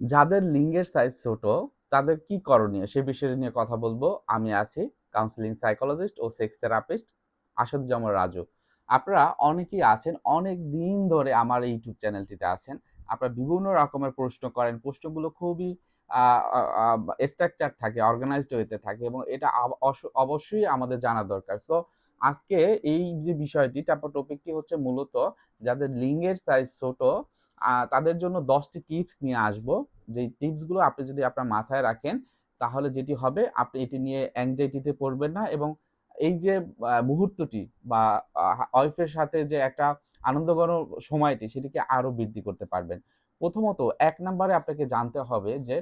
যাদের লিঙ্গের সাইজ ছোট, তাদের কি করণীয়? সে বিষয় নিয়ে কথা বলব। আমি আছি কাউন্সিলিং সাইকোলজিস্ট ও সেক্স থেরাপিস্ট আসাদুজ্জামান রাজু। আপনারা অনেকেই আছেন, অনেক দিন ধরে আমার ইউটিউব চ্যানেলটিতে আছেন। আপনারা বিভিন্ন রকমের প্রশ্ন করেন। প্রশ্নগুলো খুবই স্ট্রাকচার থাকে অর্গানাইজড হইতে থাকে এবং এটা অবশ্যই আমাদের জানা দরকার। সো আজকে এই যে বিষয়টি, তারপর টপিকটি হচ্ছে মূলত যাদের লিঙ্গের সাইজ ছোট তাদের জন্য দশটি টিপস নিয়ে আসব। যে টিপসগুলো আপনি যদি আপনার মাথায় রাখেন, তাহলে যেটি হবে, আপনি এটি নিয়ে অ্যাংজাইটিতে পড়বেন না এবং এই যে মুহূর্তটি বা ওয়াইফের সাথে যে একটা আনন্দঘন সময়টি, সেটিকে আরও বৃদ্ধি করতে পারবেন। প্রথমত, এক নম্বরে আপনাকে জানতে হবে যে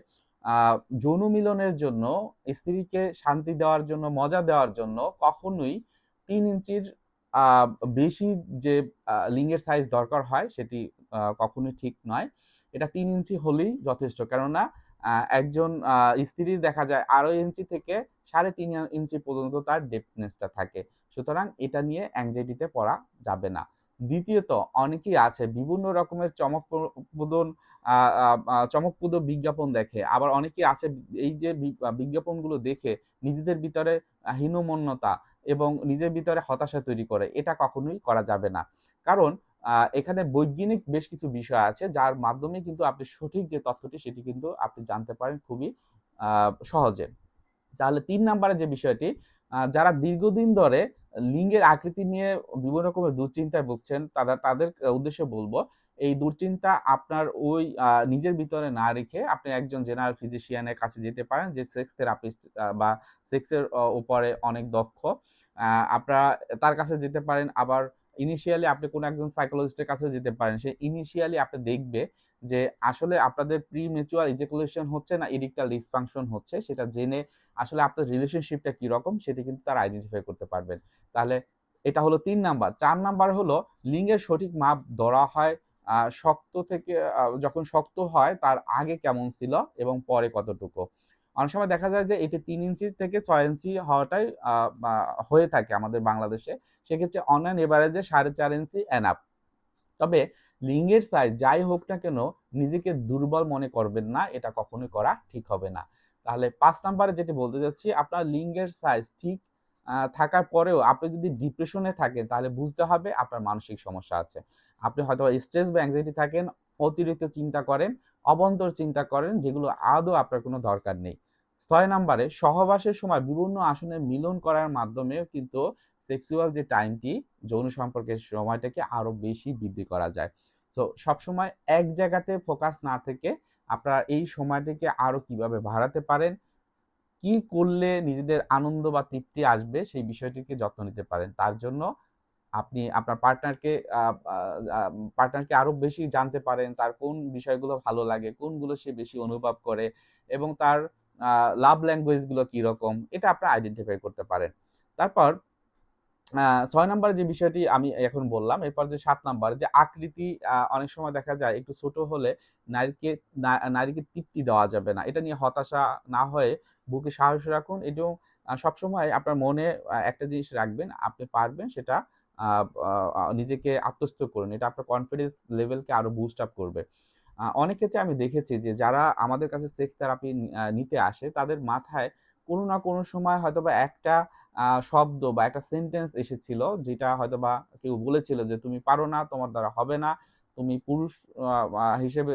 যৌন মিলনের জন্য, স্ত্রীকে শান্তি দেওয়ার জন্য, মজা দেওয়ার জন্য কখনোই তিন ইঞ্চির বেশি যে লিঙ্গের সাইজ দরকার হয়, সেটি কখনোই ঠিক নয়। এটা তিন ইঞ্চি হলেই যথেষ্ট। কেননা একজন স্ত্রীর দেখা যায় আড়াই ইঞ্চি থেকে সাড়ে তিন ইঞ্চি পর্যন্ত তার ডেপনেসটা থাকে। সুতরাং এটা নিয়ে অ্যাংজাইটিতে পড়া যাবে না। দ্বিতীয়ত, অনেকেই আছে বিভিন্ন রকমের চমকপ্রদন চমকপ্রদ বিজ্ঞাপন দেখে। আবার অনেকেই আছে এই যে বিজ্ঞাপনগুলো দেখে নিজেদের ভিতরে হীনমন্যতা এবং নিজের ভিতরে হতাশা তৈরি করে। এটা কখনোই করা যাবে না। কারণ এখানে বৈজ্ঞানিক বেশ কিছু বিষয় আছে, যার মাধ্যমে কিন্তু আপনি সঠিক যে তথ্যটি, সেটি কিন্তু আপনি জানতে পারেন খুবই সহজে। তাহলে তিন নাম্বারে যে বিষয়টি যারা দীর্ঘদিন ধরে লিঙ্গের আকৃতি নিয়ে বিভিন্ন রকমের দুশ্চিন্তায় ভুগছেন, তাদের তাদের উদ্দেশ্যে বলব, এই দুশ্চিন্তা আপনার ওই নিজের ভিতরে না রেখে আপনি একজন জেনারেল ফিজিশিয়ানের কাছে যেতে পারেন, যে সেক্স থেরাপিস্ট বা সেক্সের উপরে অনেক দক্ষ। আপনারা তার কাছে যেতে পারেন, আবার ইনিশিয়ালি আপনি কোনো একজন সাইকোলজিস্টের কাছে যেতে পারেন, সে ইনিশিয়ালি আপনি দেখবে যে আসলে আপনাদের প্রি মেচুয়ার ইজেকুলেশন হচ্ছে না ইরিকটাল ডিসফাংশন হচ্ছে, সেটা জেনে আসলে আপনার রিলেশনশিপটা কীরকম, সেটি কিন্তু তারা আইডেন্টিফাই করতে পারবেন। তাহলে এটা হলো তিন নাম্বার। চার নাম্বার হলো লিঙ্গের সঠিক মাপ ধরা হয় শক্ত থেকে যখন শক্ত হয় তার আগে কেমন ছিল এবং পরে কতটুকু। অনেক সময় দেখা যায় যে এটি তিন ইঞ্চি থেকে ছয় ইঞ্চি হওয়াটাই হয়ে থাকে আমাদের বাংলাদেশে। সেক্ষেত্রে অনলাইন এভারেজে সাড়ে চার ইঞ্চি এনাপ তবে লিঙ্গের সাইজ যাই হোক না কেন, নিজেকে দুর্বল মনে করবেন না, এটা কখনোই করা ঠিক হবে না। তাহলে পাঁচ নাম্বারে যেটি বলতে যাচ্ছি, আপনার লিঙ্গের সাইজ ঠিক থাকার পরেও আপনি যদি ডিপ্রেশনে থাকেন, তাহলে বুঝতে হবে আপনার মানসিক সমস্যা আছে। আপনি হয়তো স্ট্রেস বা অ্যাংজাইটি থাকেন, অতিরিক্ত চিন্তা করেন, অবন্তর চিন্তা করেন, যেগুলো আদৌ আপনার কোনো দরকার নেই। ছয় নম্বরে সহবাসের সময় বিভিন্ন আসনে মিলন করার মাধ্যমে কিন্তু সেক্সুয়াল যে টাইমটি যৌন সম্পর্কের সময়টাকে আরও বেশি বৃদ্ধি করা যায়। তো সবসময় এক জায়গাতে ফোকাস না থেকে আপনারা এই সময়টাকে আরও কীভাবে বাড়াতে পারেন, কি করলে নিজেদের আনন্দ বা তৃপ্তি আসবে সেই বিষয়টিকে যত্ন নিতে পারেন। তার জন্য আপনি আপনার পার্টনারকে পার্টনারকে আরও বেশি জানতে পারেন, তার কোন বিষয়গুলো ভালো লাগে, কোনগুলো সে বেশি অনুভব করে এবং তার লাভ ল্যাঙ্গুয়েজগুলো কীরকম, এটা আপনারা আইডেন্টিফাই করতে পারেন। তারপর ছয় নম্বর যে বিষয়টি আমি এখন বললাম, এরপর যে সাত নাম্বার, যে আকৃতি অনেক সময় দেখা যায় একটু ছোট হলে নারীকে নারীকে তৃপ্তি দেওয়া যাবে না। এটা নিয়ে হতাশা না হয়ে বুকে সাহস রাখুন এবং সবসময় আপনার মনে একটা জিনিস রাখবেন, আপনি পারবেন সেটা নিজেকে আত্মস্থ করুন। এটা আপনার কনফিডেন্স লেভেলকে আরও বুস্ট আপ করবে। অনেক ক্ষেত্রে আমি দেখেছি যে যারা আমাদের কাছে সেক্স থেরাপি নিতে আসে, তাদের মাথায় কোনো না কোনো সময় হয়তো বা একটা শব্দ বা একটা সেন্টেন্স এসেছিল, যেটা হয়তো বা কেউ বলেছিল যে তুমি পারো না, তোমার দ্বারা হবে না, তুমি পুরুষ হিসেবে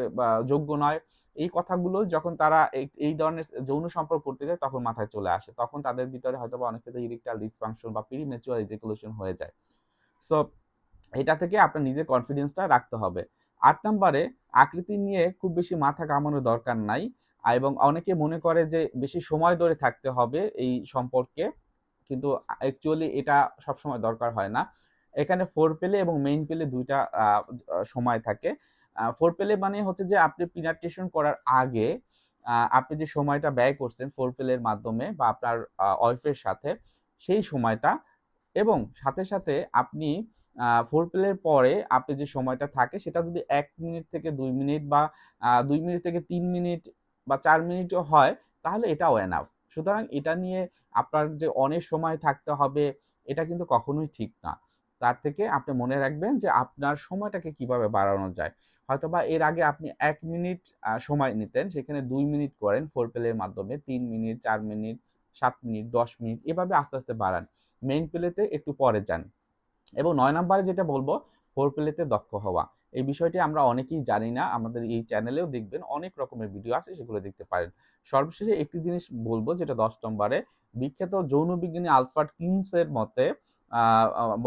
যোগ্য নয়। এই কথাগুলো যখন তারা এই ধরনের যৌন সম্পর্ক করতে যায়, তখন মাথায় চলে আসে। তখন তাদের ভিতরে হয়তো বা অনেক ক্ষেত্রে ইরিকটাল ডিসফাংশন বা প্রিমেচুয়ার ইজেকুলেশন হয়ে যায়। সো এটা থেকে আপনার নিজের কনফিডেন্সটা রাখতে হবে। আট নম্বরে, আকৃতি নিয়ে খুব বেশি মাথা কামানোর দরকার নাই, এবং অনেকে মনে করে যে বেশি সময় ধরে থাকতে হবে এই সম্পর্কে, কিন্তু অ্যাকচুয়ালি এটা সবসময় দরকার হয় না। এখানে ফোর পেলে এবং মেইন পেলে দুইটা সময় থাকে। ফোর পেলে মানে হচ্ছে যে আপনি পিনাট্রেশন করার আগে আপনি যে সময়টা ব্যয় করছেন ফোর পেলের মাধ্যমে বা আপনার ওয়াইফের সাথে, সেই সময়টা, এবং সাথে সাথে আপনি ফোর প্লের পরে আপনি যে সময়টা থাকে সেটা যদি এক মিনিট থেকে দুই মিনিট বা দুই মিনিট থেকে তিন মিনিট বা চার মিনিটও হয়, তাহলে এটাও এনাফ সুতরাং এটা নিয়ে আপনার যে অনেক সময় থাকতে হবে, এটা কিন্তু কখনোই ঠিক না। তার থেকে আপনি মনে রাখবেন যে আপনার সময়টাকে কীভাবে বাড়ানো যায়। হয়তোবা এর আগে আপনি এক মিনিট সময় নিতেন, সেখানে দুই মিনিট করেন ফোর প্লের মাধ্যমে, তিন মিনিট চার মিনিট সাত মিনিট দশ মিনিট এভাবে আস্তে আস্তে বাড়ান। মেইন প্লেতে একটু পরে যান। এবং নয় নম্বরে যেটা বলব ফোর প্লেতে দক্ষ হওয়া। এই বিষয়টি আমরা অনেকেই জানি না, আমাদের এই চ্যানেলেও দেখবেন, অনেক রকমের ভিডিও আছে, সেগুলো দেখতে পারেন। সর্বশেষে একটি জিনিস বলব, যেটা দশ নম্বরে, বিখ্যাত যৌন বিজ্ঞানী আলফার্ট কিংসের মতে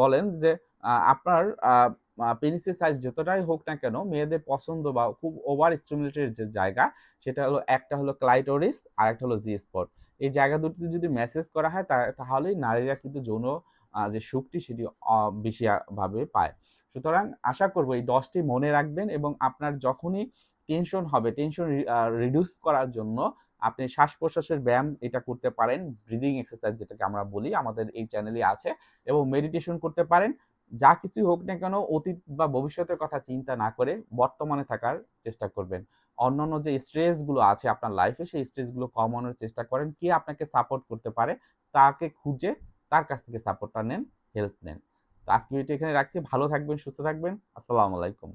বলেন যে আপনার পেনিসের সাইজ যতটাই হোক না কেন, মেয়েদের পছন্দ বা খুব ওভার স্টিমুলেটেড যে জায়গা, সেটা হলো একটা হলো ক্লাইটোরিস আর একটা হলো জি স্পট এই জায়গা দুটিতে যদি মেসেজ করা হয় তাহলেই নারীরা কিন্তু যৌন যে সুখটি সেটি বেশিভাবে পায়। সুতরাং আশা করব এই দশটি মনে রাখবেন এবং আপনার যখনই টেনশন হবে টেনশন রিডিউস করার জন্য আপনি শ্বাস প্রশ্বাসের ব্যায়াম এটা করতে পারেন ব্রিদিং এক্সারসাইজ যেটাকে আমরা বলি, আমাদের এই চ্যানেলে আছে এবং মেডিটেশন করতে পারেন। যা কিছু হোক না কেন অতীত বা ভবিষ্যতের কথা চিন্তা না করে বর্তমানে থাকার চেষ্টা করবেন। অন্যান্য যে স্ট্রেসগুলো আছে আপনার লাইফে সেই স্ট্রেসগুলো কমানোর চেষ্টা করেন। কে আপনাকে সাপোর্ট করতে পারে, তাকে খুঁজে তার কাছ থেকে সাপোর্টটা নেন হেল্প নেন। তো আজকে ভিডিও এখানে রাখছি। ভালো থাকবেন, সুস্থ থাকবেন। আসসালামু আলাইকুম।